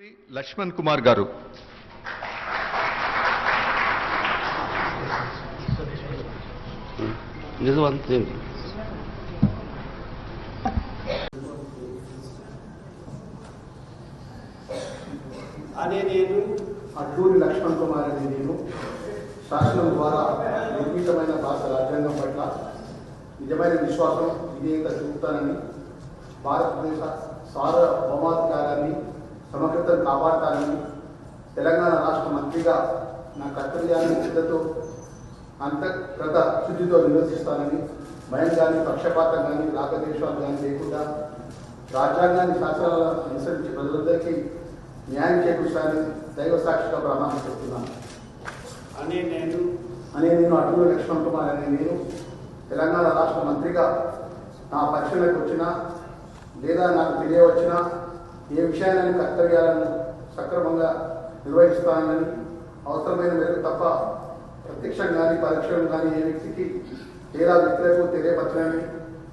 శ్రీ లక్ష్మణ్ కుమార్ గారు. అనే నేను అడ్డూరి లక్ష్మణ్ కుమార్ అనే నేను శాసనం ద్వారా నిర్మితమైన భారత రాజ్యాంగం పట్ల నిజమైన విశ్వాసం విధేయత చూపుతానని భారతదేశ సార్వభౌమాధికారాన్ని సమగ్రతను కాపాడతానని తెలంగాణ రాష్ట్ర మంత్రిగా నా కర్తవ్యాన్ని శ్రద్ధతో అంతర్గత శుద్ధితో నిర్వహిస్తానని భయం కానీ పక్షపాతం కానీ రాగద్వేషాలు కానీ లేకుండా రాజ్యాంగాన్ని శాసనాలను అనుసరించి ప్రజలందరికీ న్యాయం చేకూర్చాలని దైవ సాక్షిగా ప్రమాణం చేస్తున్నాను అనే నేను అనే నేను అటూరు లక్ష్మణ్ కుమార్ అనే నేను తెలంగాణ రాష్ట్ర మంత్రిగా నా పరిశీలనకు వచ్చినా లేదా నాకు తెలియవచ్చినా ఏ విషయాలను కర్తవ్యాలను సక్రమంగా నిర్వహిస్తానని అవసరమైన మేరకు తప్ప ప్రత్యక్షం కానీ పరీక్షలు కానీ ఏ వ్యక్తికి లేదా వ్యక్తులకు తెలియపరచనని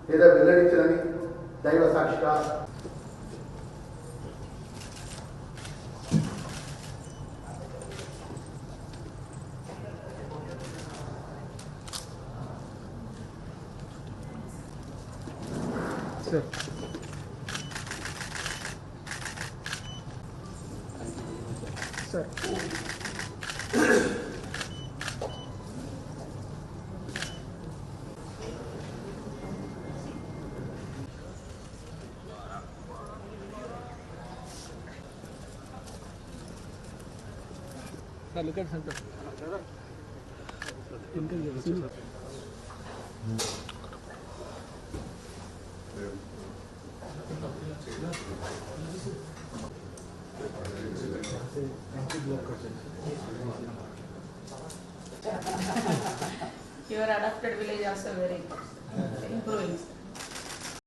లేదా వెల్లడించనని దైవ సాక్షిగా sir. Sir, look at center. Interview. Thank you. से एंटी Your adapted village also very improving.